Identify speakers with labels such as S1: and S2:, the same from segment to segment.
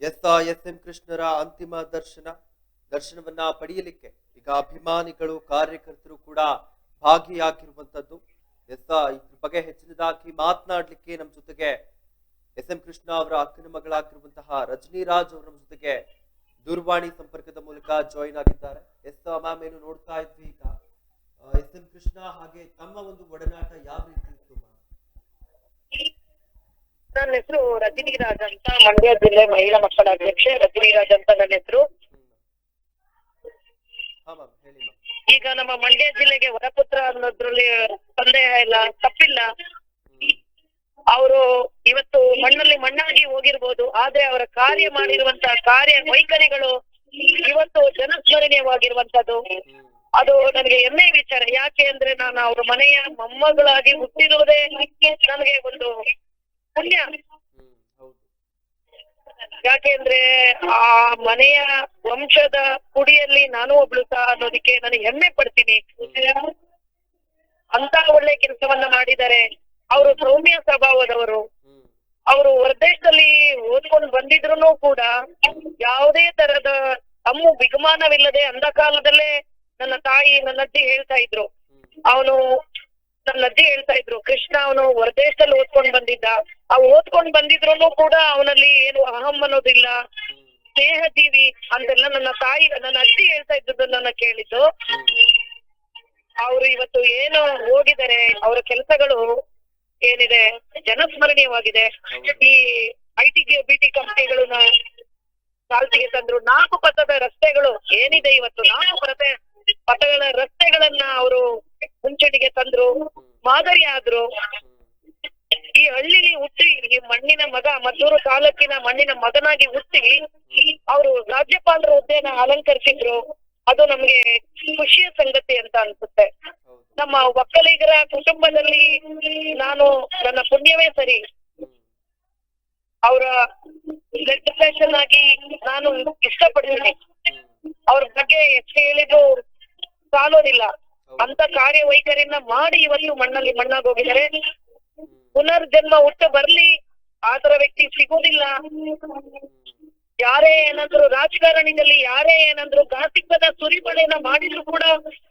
S1: S S M ಕೃಷ್ಣರ ಅಂತಿಮ ದರ್ಶನ, ದರ್ಶನವನ್ನ ಪಡೆಯಲಿಕ್ಕೆ ಈಗ ಅಭಿಮಾನಿಗಳು, ಕಾರ್ಯಕರ್ತರು ಕೂಡ ಭಾಗಿಯಾಗಿರುವಂತದ್ದು. ಎಸ್ ಇದ್ರ ಬಗ್ಗೆ ಹೆಚ್ಚಿನದಾಗಿ ಮಾತನಾಡಲಿಕ್ಕೆ ನಮ್ಮ ಜೊತೆಗೆ ಎಸ್ ಎಂ ಕೃಷ್ಣ ಅವರ ಅಕ್ಕನ ಮಗಳಾಗಿರುವಂತಹ ರಜನಿ ರಾಜ್ ಅವರ ಜೊತೆಗೆ ದೂರವಾಣಿ ಸಂಪರ್ಕದ ಮೂಲಕ ಜಾಯಿನ್ ಆಗಿದ್ದಾರೆ. ಎಸ್ ಮ್ಯಾಮ್ ಏನು ನೋಡ್ತಾ ಇದ್ವಿ ಈಗ. ಎಸ್ ಎಂ ಕೃಷ್ಣ ಹಾಗೆ ತಮ್ಮ ಒಂದು ಒಡನಾಟ ಯಾವ ರೀತಿ ಇತ್ತು ಮ್ಯಾಮ್
S2: ನನ್ನ ಹೆಸರು ರಜನಿರಾಜ್ ಅಂತ ಮಂಡ್ಯ ಜಿಲ್ಲೆ ಮಹಿಳಾ ಮಕ್ಕಳ ಅಧ್ಯಕ್ಷೆ ರಜನಿರಾಜ್ ಅಂತ ನನ್ನ ಹೆಸರು. ಈಗ ನಮ್ಮ ಮಂಡ್ಯ ಜಿಲ್ಲೆಗೆ ವರಪುತ್ರ ಅನ್ನೋದ್ರಲ್ಲಿ ಸಂದೇಹ ಇಲ್ಲ ತಪ್ಪಿಲ್ಲ. ಅವರು ಇವತ್ತು ಮಣ್ಣಲ್ಲಿ ಮಣ್ಣಾಗಿ ಹೋಗಿರ್ಬೋದು ಆದ್ರೆ ಅವರ ಕಾರ್ಯ ಮಾಡಿರುವಂತ ಕಾರ್ಯ ವೈಖರಿಗಳು ಇವತ್ತು ಜನಸ್ಮರಣೀಯವಾಗಿರುವಂತದ್ದು ಅದು ನನಗೆ ಹೆಮ್ಮೆ ವಿಚಾರ. ಯಾಕೆ ಅಂದ್ರೆ ನಾನು ಅವ್ರ ಮನೆಯ ಮೊಮ್ಮಗಳಾಗಿ ಹುಟ್ಟಿರುವುದೇ ನನಗೆ ಒಂದು ಪುಣ್ಯ ಯಾಕೆಂದ್ರೆ ಆ ಮನೆಯ ವಂಶದ ಕುಡಿಯಲ್ಲಿ ನಾನು ಒಬ್ಳು ಸಹ ಅನ್ನೋದಕ್ಕೆ ನಾನು ಹೆಮ್ಮೆ ಪಡ್ತೀನಿ. ಅಂತ ಒಳ್ಳೆ ಕೆಲಸವನ್ನ ಮಾಡಿದ್ದಾರೆ ಅವರು ಸೌಮ್ಯ ಸ್ವಭಾವದವರು. ಅವರು ಹೊರದೇಶದಲ್ಲಿ ಓದ್ಕೊಂಡು ಬಂದಿದ್ರು ಕೂಡ ಯಾವುದೇ ತರದ ತಮ್ಮ ಬಿಗುಮಾನವಿಲ್ಲದೆ ಅಂದ ಕಾಲದಲ್ಲೇ ನನ್ನ ತಾಯಿ ನನ್ನ ಅಜ್ಜಿ ಹೇಳ್ತಾ ಇದ್ರು. ಅವನು ನನ್ನ ಅಜ್ಜಿ ಹೇಳ್ತಾ ಇದ್ರು, ಕೃಷ್ಣ ಅವನು ಹೊರದೇಶದಲ್ಲಿ ಓದ್ಕೊಂಡು ಬಂದಿದ್ದ. ಆ ಓದ್ಕೊಂಡ್ ಬಂದಿದ್ರು ಕೂಡ ಅವನಲ್ಲಿ ಏನು ಅಹಂ ಅನ್ನೋದಿಲ್ಲ. ಸ್ನೇಹ ಜೀವಿ ಅಂತೆಲ್ಲ ನನ್ನ ತಾಯಿ, ನನ್ನ ಅಜ್ಜಿ ಹೇಳ್ತಾ ಇದ್ದದನ್ನ ಕೇಳಿದ್ದು. ಅವ್ರು ಇವತ್ತು ಏನು ಹೋಗಿದ್ದಾರೆ, ಅವರ ಕೆಲಸಗಳು ಏನಿದೆ, ಜನಸ್ಮರಣೀಯವಾಗಿದೆ. ಈ ಐ ಟಿ ಬಿ ಟಿ ಕಂಪನಿಗಳನ್ನ ಚಾಲ್ತಿಗೆ ತಂದ್ರು. ನಾಲ್ಕು ಪಥದ ರಸ್ತೆಗಳು ಏನಿದೆ ಇವತ್ತು? ನಾಲ್ಕು ಪಥ ಪಥಗಳ ರಸ್ತೆಗಳನ್ನ ಅವರು ಮುಂಚೂಣಿಗೆ ತಂದ್ರು. ಮಾದರಿ ಆದ್ರು. ಈ ಹಳ್ಳಿಲಿ ಹುಟ್ಟಿ, ಈ ಮಣ್ಣಿನ ಮಗ, ಮದ್ದೂರು ತಾಲೂಕಿನ ಮಣ್ಣಿನ ಮಗನಾಗಿ ಹುಟ್ಟಿ, ಅವರು ರಾಜ್ಯಪಾಲರ ಹುದ್ದೆನ ಅಲಂಕರಿಸಿದ್ರು. ಅದು ನಮ್ಗೆ ಖುಷಿಯ ಸಂಗತಿ ಅಂತ ಅನ್ಸುತ್ತೆ. ನಮ್ಮ ಒಕ್ಕಲಿಗರ ಕುಟುಂಬದಲ್ಲಿ ನಾನು, ನನ್ನ ಪುಣ್ಯವೇ ಸರಿ. ಅವರ ಬ್ಲಡ್ ಆಗಿ ನಾನು ಇಷ್ಟಪಡ್ತೀನಿ. ಅವ್ರ ಬಗ್ಗೆ ಎಷ್ಟು ಹೇಳಿದ್ರು ಸಾಲೋದಿಲ್ಲ. ಅಂತ ಕಾರ್ಯವೈಖರಿಯನ್ನ ಮಾಡಿ ಇವತ್ತು ಮಣ್ಣಲ್ಲಿ ಮಣ್ಣಾಗಿ ಹೋಗಿದ್ದಾರೆ. ಪುನರ್ಜನ್ಮ ಹುಟ್ಟ ಬರ್ಲಿ. ಆತರ ವ್ಯಕ್ತಿ ಸಿಗೋದಿಲ್ಲ ಯಾರೇ ಏನಾದ್ರು ರಾಜಕಾರಣಿನಲ್ಲಿ, ಯಾರೇ ಏನಾದ್ರು ಗಾಸಿಪ್ಪದ ಸುರಿಮಳೆಯನ್ನ ಮಾಡಿದ್ರು ಕೂಡ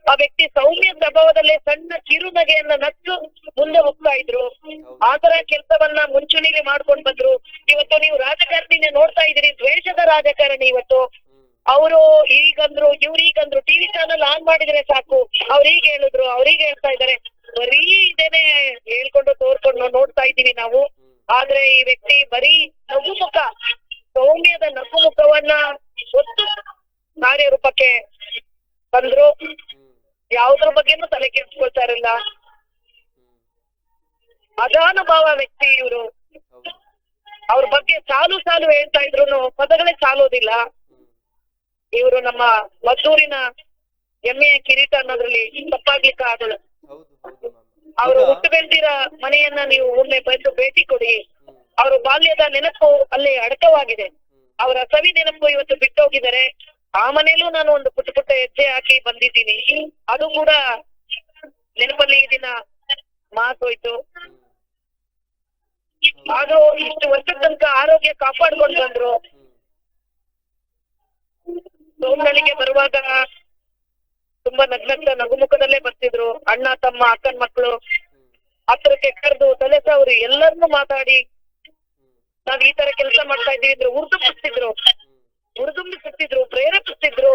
S2: ಆ ವ್ಯಕ್ತಿ ಸೌಮ್ಯ ಸ್ವಭಾವದಲ್ಲೇ ಸಣ್ಣ ಕಿರುನಗೆಯನ್ನ ನಚ್ಚು ಮುಂದೆ ಹೋಗ್ತಾ ಇದ್ರು. ಆತರ ಕೆಲಸವನ್ನ ಮುಂಚೂಣಿಲಿ ಮಾಡ್ಕೊಂಡ್ ಬಂದ್ರು. ಇವತ್ತು ನೀವು ರಾಜಕಾರಣಿನೇ ನೋಡ್ತಾ ಇದೀರಿ ದ್ವೇಷದ ರಾಜಕಾರಣಿ ಇವತ್ತು. ಅವರು ಈಗಂದ್ರು, ಇವ್ರೀಗಂದ್ರು, ಟಿವಿ ಚಾನಲ್ ಆನ್ ಮಾಡಿದ್ರೆ ಸಾಕು. ಅವ್ರಿಗೆ ಹೇಳಿದ್ರು, ಅವ್ರಿಗೆ ಹೇಳ್ತಾ ಇದಾರೆ ಬರೀ ಇದೇನೆ ಹೇಳ್ಕೊಂಡು ತೋರ್ಕೊಂಡು ನೋಡ್ತಾ ಇದ್ದೀವಿ ನಾವು. ಆದ್ರೆ ಈ ವ್ಯಕ್ತಿ ಬರೀ ನಗುಮುಖ, ಸೌಮ್ಯದ ನಗುಮುಖವನ್ನ ಒತ್ತು ಕಾರ್ಯರೂಪಕ್ಕೆ ಬಂದ್ರು ಯಾವುದ್ರ ಬಗ್ಗೆನೂ ತಲೆ ಕೆಡ್ಸ್ಕೊಳ್ತಾ ಇರಲ್ಲ.
S1: ಹ್ಮ್
S2: ವ್ಯಕ್ತಿ ಇವರು. ಅವ್ರ ಬಗ್ಗೆ ಸಾಲು ಸಾಲು ಹೇಳ್ತಾ ಇದ್ರು ಪದಗಳೇ ಸಾಲೋದಿಲ್ಲ. ಇವರು ನಮ್ಮ ಮದ್ದೂರಿನ ಹೆಮ್ಮೆಯ ಕಿರೀಟ ಅನ್ನೋದ್ರಲ್ಲಿ ತಪ್ಪಾಗ್ಲಿಕ್ಕೆ ಆಗಲ್ಲ. ಅವರು ಹುಟ್ಟು ಬೆಳೆದಿರ ಮನೆಯನ್ನ ನೀವು ಒಮ್ಮೆ ಬಂದು ಭೇಟಿ ಕೊಡಿ. ಅವರ ಬಾಲ್ಯದ ನೆನಪು ಅಲ್ಲಿ ಅಡಕವಾಗಿದೆ. ಅವರ ಸವಿ ನೆನಪು ಇವತ್ತು ಬಿಟ್ಟೋಗಿದ್ದಾರೆ. ಆ ಮನೆಯಲ್ಲೂ ನಾನು ಒಂದು ಪುಟ್ಟ ಪುಟ್ಟ ಹೆಜ್ಜೆ ಹಾಕಿ ಬಂದಿದ್ದೀನಿ. ಅದು ಕೂಡ ನೆನಪಲ್ಲಿ ಈ ದಿನ
S1: ಮಾತೋಯ್ತು
S2: ಆದ್ರೂ ಇಷ್ಟು ವರ್ಷದ ತನಕ ಆರೋಗ್ಯ ಕಾಪಾಡ್ಕೊಂಡು ಬಂದ್ರು. ಬರುವಾಗ ತುಂಬಾ ನಗ್ನಗ್ತ ನಗುಮುಖದಲ್ಲೇ ಬರ್ತಿದ್ರು. ಅಣ್ಣ ತಮ್ಮ ಅಕ್ಕನ ಮಕ್ಕಳು. ಹತ್ರಕ್ಕೆ ಕರೆದು ತಲೆ ಸಾವ್ರಿ ಎಲ್ಲರನ್ನೂ ಮಾತಾಡಿ. ನಾವ್ ಈ ತರ ಕೆಲಸ ಮಾಡ್ತಾ ಇದ್ದೀವಿ ಅಂದ್ರೆ ಉರ್ದುಂಬಿಸ್ತಿದ್ರು. ಉರ್ದುಂಬಿಸುತ್ತಿದ್ರು ಪ್ರೇರೇಪಿಸ್ತಿದ್ರು.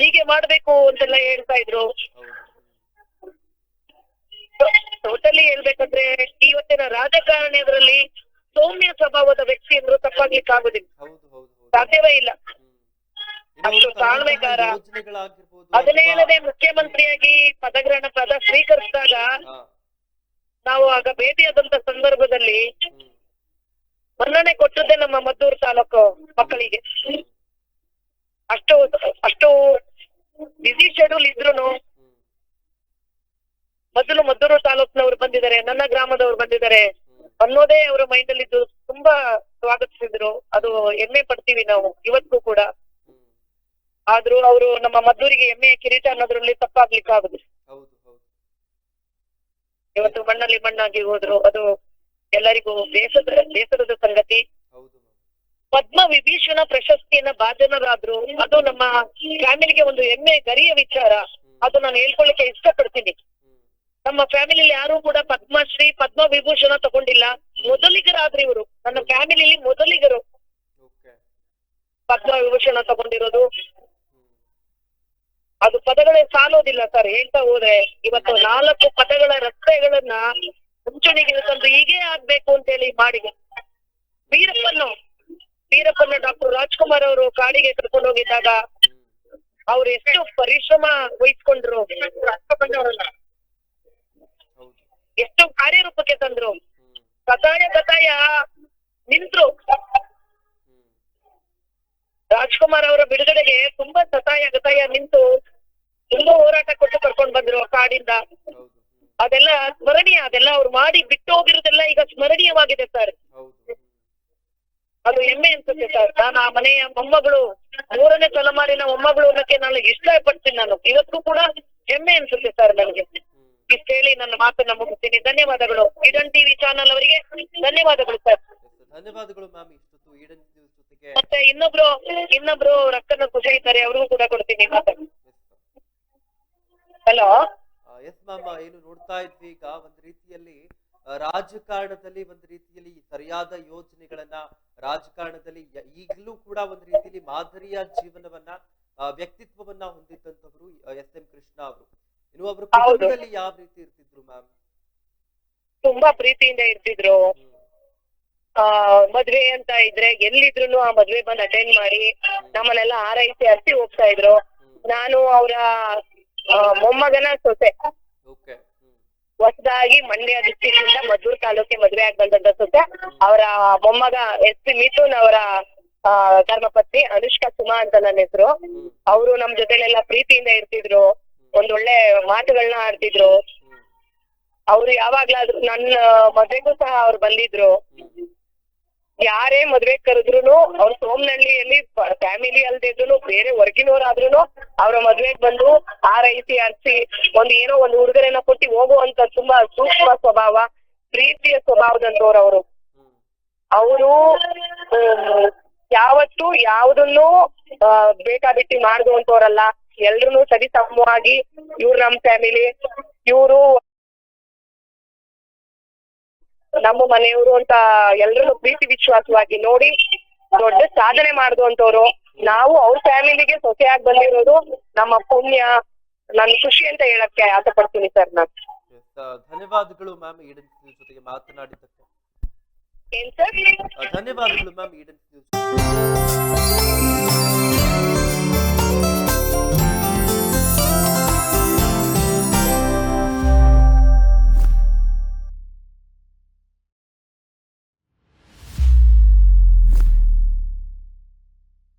S2: ಹೀಗೆ ಮಾಡ್ಬೇಕು ಅಂತೆಲ್ಲ ಹೇಳ್ತಾ ಇದ್ರು. ಟೋಟಲಿ ಹೇಳ್ಬೇಕಂದ್ರೆ ಇವತ್ತಿನ ರಾಜಕಾರಣಿಯದ್ರಲ್ಲಿ ಸೌಮ್ಯ ಸ್ವಭಾವದ ವ್ಯಕ್ತಿ ಅಂದ್ರು ತಪ್ಪಾಗ್ಲಿಕ್ಕೆ ಆಗುದಿಲ್ಲ ಸಾಧ್ಯವೇ ಇಲ್ಲ
S1: ಹ್ಮ್ ಇನ್ನು
S2: ಅಷ್ಟು
S1: ಅವರು ತಂದಂತಹ
S2: ತಾಳ್ಮೆಗಾರ. ಅದನ್ನೇ ಹೇಳದೆ ಮುಖ್ಯಮಂತ್ರಿಯಾಗಿ ಪದಗ್ರಹಣ ಪದ ಸ್ವೀಕರಿಸಿದಾಗ ನಾವು ಆಗ ಭೇಟಿಯಾದಂತ ಸಂದರ್ಭದಲ್ಲಿ ಮನ್ನಣೆ ಕೊಟ್ಟದ್ದೇ ನಮ್ಮ ಮದ್ದೂರು ತಾಲೂಕು ಮಕ್ಕಳಿಗೆ. ಅಷ್ಟು ಅಷ್ಟು ಬಿಸಿ ಶೆಡ್ಯೂಲ್
S1: ಇದ್ರು
S2: ಮೊದಲು ಮದ್ದೂರು ತಾಲೂಕಿನವ್ರು ಬಂದಿದ್ದಾರೆ ನನ್ನ ಗ್ರಾಮದವ್ರು ಬಂದಿದ್ದಾರೆ ಅನ್ನೋದೇ ಅವರ ಮೈಂಡ್ ಅಲ್ಲಿ ಇದ್ದು ತುಂಬಾ ಸ್ವಾಗತಿಸಿದ್ರು. ಅದು ಹೆಮ್ಮೆ ಪಡ್ತೀವಿ ನಾವು ಇವತ್ತು ಕೂಡ. ಆದ್ರೂ ಅವರು ನಮ್ಮ ಮದ್ದೂರಿಗೆ ಹೆಮ್ಮೆಯ ಕಿರೀಟ ಅನ್ನೋದ್ರಲ್ಲಿ ತಪ್ಪಾಗ್ಲಿಕ್ಕೆ
S1: ಹೌದು
S2: ಇವತ್ತು ಮಣ್ಣಲ್ಲಿ ಮಣ್ಣಾಗಿ ಹೋದ್ರು ಅದು ಎಲ್ಲರಿಗೂ ಬೇಸದ ಬೇಸರದ ಸಂಗತಿ. ಪದ್ಮ ವಿಭೀಷಣ ಪ್ರಶಸ್ತಿಯನ್ನ ಭಾಜನರಾದ್ರು ಅದು ನಮ್ಮ ಫ್ಯಾಮಿಲಿಗೆ ಒಂದು ಹೆಮ್ಮೆ ಗರಿಯ ವಿಚಾರ. ಅದು ನಾನು ಹೇಳ್ಕೊಳ್ಳಿಕ್ಕೆ ಇಷ್ಟಪಡ್ತೀನಿ. ನಮ್ಮ ಫ್ಯಾಮಿಲಿಲಿ ಯಾರು ಕೂಡ ಪದ್ಮಶ್ರೀ ಪದ್ಮ ವಿಭೂಷಣ ತಗೊಂಡಿಲ್ಲ. ಮೊದಲಿಗರಾದ್ರು ಇವರು. ನನ್ನ ಫ್ಯಾಮಿಲಿಲಿ ಮೊದಲಿಗರು. ಪದ್ಮ ವಿಭೂಷಣ ತಗೊಂಡಿರೋದು. ಅದು ಪದಗಳೇ ಸಾಲೋದಿಲ್ಲ ಸರ್ ಹೇಳ್ತಾ ಹೋದ್ರೆ ಇವತ್ತು ನಾಲ್ಕು ಪದಗಳ ರಸ್ತೆಗಳನ್ನ ಮುಂಚೂಣಿಗೆ ತಂದು ಹೀಗೆ ಆಗ್ಬೇಕು ಅಂತ ಹೇಳಿ ಮಾಡಿ ವೀರಪ್ಪನ್ನು ವೀರಪ್ಪನ ಡಾಕ್ಟರ್ ರಾಜ್ಕುಮಾರ್ ಅವರು ಕಾಡಿಗೆ ಕರ್ಕೊಂಡು ಹೋಗಿದ್ದಾಗ ಅವ್ರು ಎಷ್ಟು ಪರಿಶ್ರಮ ವಹಿಸ್ಕೊಂಡ್ರು. ಎಷ್ಟು ಕಾರ್ಯರೂಪಕ್ಕೆ ತಂದ್ರು.
S1: ಕತಾಯ
S2: ಗತಾಯ ನಿಂತ್ರು. ರಾಜ್ಕುಮಾರ್ ಅವರ ಬಿಡುಗಡೆಗೆ ತುಂಬಾ ಸತಾಯ ಗತಾಯ ನಿಂತು ತುಂಬಾ ಹೋರಾಟ ಕೊಟ್ಟು ಕರ್ಕೊಂಡ್ ಬಂದ್ರು ಕಾಡಿಂದ. ಅದೆಲ್ಲ ಸ್ಮರಣೀಯ, ಅದೆಲ್ಲ ಅವ್ರು ಮಾಡಿ ಬಿಟ್ಟು ಹೋಗಿರೋದೆಲ್ಲ ಈಗ ಸ್ಮರಣೀಯವಾಗಿದೆ ಸರ್. ಅದು ಹೆಮ್ಮೆ ಅನ್ಸುತ್ತೆ ಸರ್. ನಾನು ಆ ಮನೆಯ ಮೊಮ್ಮಗಳು, ಮೂರನೇ ತಲೆಮಾರಿನ ಮೊಮ್ಮಗಳು ಅನ್ನಕ್ಕೆ ನಾನು ಇಷ್ಟ ಪಡ್ತೀನಿ ನಾನು. ಇವತ್ತು ಕೂಡ ಹೆಮ್ಮೆ ಅನ್ಸುತ್ತೆ ಸರ್ ನನಗೆ. ಕೇಳಿ ನನ್ನ ಮಾತನ್ನ ಮುಗಿಸ್ತೀನಿ. ಧನ್ಯವಾದಗಳು. ಇಡನ್ ಟಿವಿ ಚಾನಲ್ ಅವರಿಗೆ ಧನ್ಯವಾದಗಳು ಸರ್.
S1: ಧನ್ಯವಾದಗಳು ಮ್ಯಾಮ್. ಇಷ್ಟು
S2: ಮತ್ತೆ ಇನ್ನೊಬ್ರು ಇನ್ನೊಬ್ರು ರಕ್ತನ ಕುಶ ಇದ್ದಾರೆ ಅವ್ರಿಗೂ ಕೂಡ ಕೊಡ್ತೀನಿ ಹಲೋ
S1: ಎಸ್ ಮ್ಯಾಮ್ ಏನು ನೋಡ್ತಾ ಇದ್ವಿ. ಈಗ ಒಂದ್ ರೀತಿಯಲ್ಲಿ ರಾಜಕಾರಣದಲ್ಲಿ ಒಂದ್ ರೀತಿಯಲ್ಲಿ ಸರಿಯಾದ ಯೋಜನೆಗಳನ್ನ ರಾಜಕಾರಣದಲ್ಲಿ ಈಗಲೂ ಕೂಡ ಒಂದ್ ರೀತಿಯಲ್ಲಿ ಮಾದರಿಯ ಜೀವನವನ್ನ ವ್ಯಕ್ತಿತ್ವವನ್ನ ಹೊಂದಿದ್ದಂತವರು ಎಸ್ ಎಂ ಕೃಷ್ಣ ಅವರು. ಇನ್ನು ಅವರು. ಕುಟುಂಬದಲ್ಲಿ ಯಾವ ರೀತಿ ಇರ್ತಿದ್ರು ಮ್ಯಾಮ್
S2: ತುಂಬಾ ಪ್ರೀತಿಯಿಂದ ಇರ್ತಿದ್ರು. ಆ ಮದ್ವೆ ಅಂತ ಇದ್ರೆ ಎಲ್ಲಿದ್ರು ಆ ಮದ್ವೆ ಬಂದ್ ಅಟೆಂಡ್ ಮಾಡಿ ನಮ್ಮನ್ನೆಲ್ಲ ಆರೈಸಿ ಹರಿಸಿ ಹೋಗ್ತಾ ಇದ್ರು. ನಾನು ಅವರ ಮೊಮ್ಮಗನ ಸೊಸೆ. ಹೊಸದಾಗಿ ಮಂಡ್ಯ ಡಿಸ್ಟಿಕ್ ಇಂದ ಮದ್ದೂರ್ ತಾಲೂಕಿಗೆ ಮದ್ವೆ ಆಗಿ ಬಂದಂತ ಸೊಸೆ. ಅವರ ಮೊಮ್ಮಗ ಎಸ್ ಪಿ ಮಿಥುನ್ ಅವರ ಆ ಧರ್ಮಪತ್ನಿ ಅನುಷ್ಕಾ ಸುಮಾ ಅಂತ ನನ್ನ ಹೆಸರು. ಅವರು ನಮ್ ಜೊತೆಲೆಲ್ಲ ಪ್ರೀತಿಯಿಂದ ಇರ್ತಿದ್ರು. ಒಂದೊಳ್ಳೆ ಮಾತುಗಳನ್ನ ಆಡ್ತಿದ್ರು. ಅವ್ರು ಯಾವಾಗ್ಲಾದ್ರು ನನ್ನ ಮದ್ವೆಗೂ ಸಹ ಅವ್ರು ಬಂದಿದ್ರು. ಯಾರೇ ಮದ್ವೆ ಕರೆದ್ರು ಅವ್ರ ಸೋಮನಹಳ್ಳಿಯಲ್ಲಿ ಫ್ಯಾಮಿಲಿ ಅಲ್ದಿದ್ರು ಬೇರೆ ಹೊರಗಿನವರಾದ್ರು ಅವ್ರ ಮದ್ವೆಗ್ ಬಂದು ಆರೈಸಿ ಹರಿಸಿ ಒಂದ್ ಏನೋ ಒಂದು ಉಡುಗೊರೆನ ಕೊಟ್ಟು ಹೋಗುವಂತ ತುಂಬಾ ಸೂಕ್ಷ್ಮ ಸ್ವಭಾವ, ಪ್ರೀತಿಯ ಸ್ವಭಾವದಂತವ್ರು ಅವರು. ಅವರು ಯಾವತ್ತು ಯಾವುದನ್ನು ಬೇಕಾಬಿಟ್ಟಿ ಮಾಡುವಂತವ್ರಲ್ಲ ಎಲ್ರು ಸರಿ ಸಮವಾಗಿ ಇವ್ರು ನಮ್ ಫ್ಯಾಮಿಲಿ ಇವರು ನಮ್ಮ ಮನೆಯವರು ಅಂತ ಎಲ್ರನ್ನು ಪ್ರೀತಿ ವಿಶ್ವಾಸವಾಗಿ ನೋಡಿ ದೊಡ್ಡ ಸಾಧನೆ ಮಾಡುವಂತವ್ರು ನಾವು ಅವ್ರ ಫ್ಯಾಮಿಲಿಗೆ ಸೊಸೆಯಾಗಿ ಬಂದಿರೋದು ನಮ್ಮ ಪುಣ್ಯ. ನನ್ ಖುಷಿ ಅಂತ ಹೇಳಕ್ಕೆ ಆಸೆ ಪಡ್ತೀನಿ ಸರ್ ನಾನು.
S1: ಧನ್ಯವಾದಗಳು ಮ್ಯಾಮ್ ಈಡನ್ ಜೊತೆಗೆ ಮಾತನಾಡಿದ್ದಕ್ಕೆ.
S2: ಏನ್ ಸರ್?
S1: ಧನ್ಯವಾದಗಳು ಮ್ಯಾಮ್ ಈಡನ್